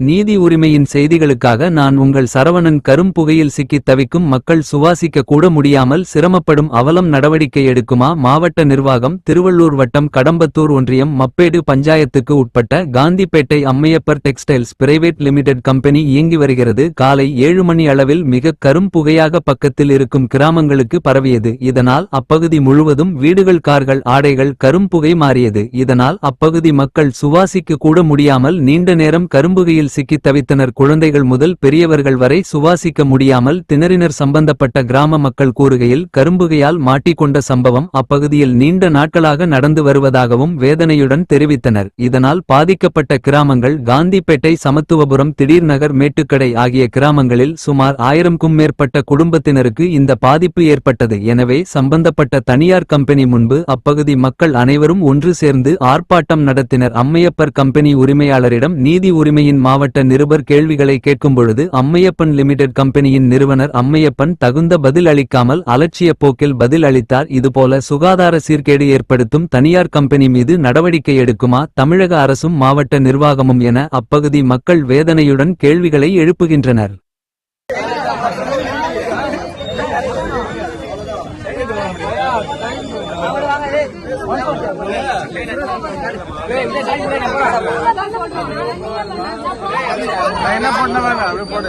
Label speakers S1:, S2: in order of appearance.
S1: நீதி உரிமையின் செய்திகளுக்காக நான் உங்கள் சரவணன் கரும்புகையில் சிக்கித் தவிக்கும் மக்கள் சுவாசிக்க கூட முடியாமல் சிரமப்படும் அவலம் நடவடிக்கை எடுக்குமா? மாவட்ட நிர்வாகம் திருவள்ளூர் வட்டம் கடம்பத்தூர் ஒன்றியம் மப்பேடு பஞ்சாயத்துக்கு உட்பட்ட Gandhipettai Ammaiyappar textiles private limited company இயங்கி வருகிறது. காலை ஏழு மணி அளவில் மிக கரும்புகையாக பக்கத்தில் இருக்கும் கிராமங்களுக்கு பரவியது. இதனால் அப்பகுதி முழுவதும் வீடுகள் கார்கள் ஆடைகள் கரும்புகை மாறியது. இதனால் அப்பகுதி மக்கள் சுவாசிக்க கூட முடியாமல் நீண்ட நேரம் கரும்புகையில் சிக்கித் தவித்தனர் குழந்தைகள் முதல் பெரியவர்கள் வரை சுவாசிக்க முடியாமல் திணறினர் சம்பந்தப்பட்ட கிராம மக்கள் கூறுகையில் கரும்புகையால் மாட்டிக்கொண்ட சம்பவம் அப்பகுதியில் நீண்ட நாட்களாக நடந்து வருவதாகவும் வேதனையுடன் தெரிவித்தனர். இதனால் பாதிக்கப்பட்ட கிராமங்கள் காந்திப்பேட்டை சமத்துவபுரம் திடீர் நகர் மேட்டுக்கடை ஆகிய கிராமங்களில் சுமார் ஆயிரம்க்கும் மேற்பட்ட குடும்பத்தினருக்கு இந்த பாதிப்பு ஏற்பட்டது. எனவே சம்பந்தப்பட்ட தனியார் கம்பெனி முன்பு அப்பகுதி மக்கள் அனைவரும் ஒன்று சேர்ந்து ஆர்ப்பாட்டம் நடத்தினர். அம்மையப்பர் கம்பெனி உரிமையாளரிடம் நீதி உரிமையின் மாவட்ட நிருபர் கேள்விகளை கேட்கும்பொழுது அம்மையப்பன் லிமிடெட் கம்பெனியின் நிறுவனர் அம்மையப்பன் தகுந்த பதில் அளிக்காமல் அலட்சிய போக்கில் பதில் அளித்தார். இதுபோல சுகாதார சீர்கேடு ஏற்படுத்தும் தனியார் கம்பெனி மீது நடவடிக்கை எடுக்குமா தமிழக அரசும் மாவட்ட நிர்வாகமும் என அப்பகுதி மக்கள் வேதனையுடன் கேள்விகளை எழுப்புகின்றனர்.
S2: என்ன பண்ண வேணாம் அப்படியே போடு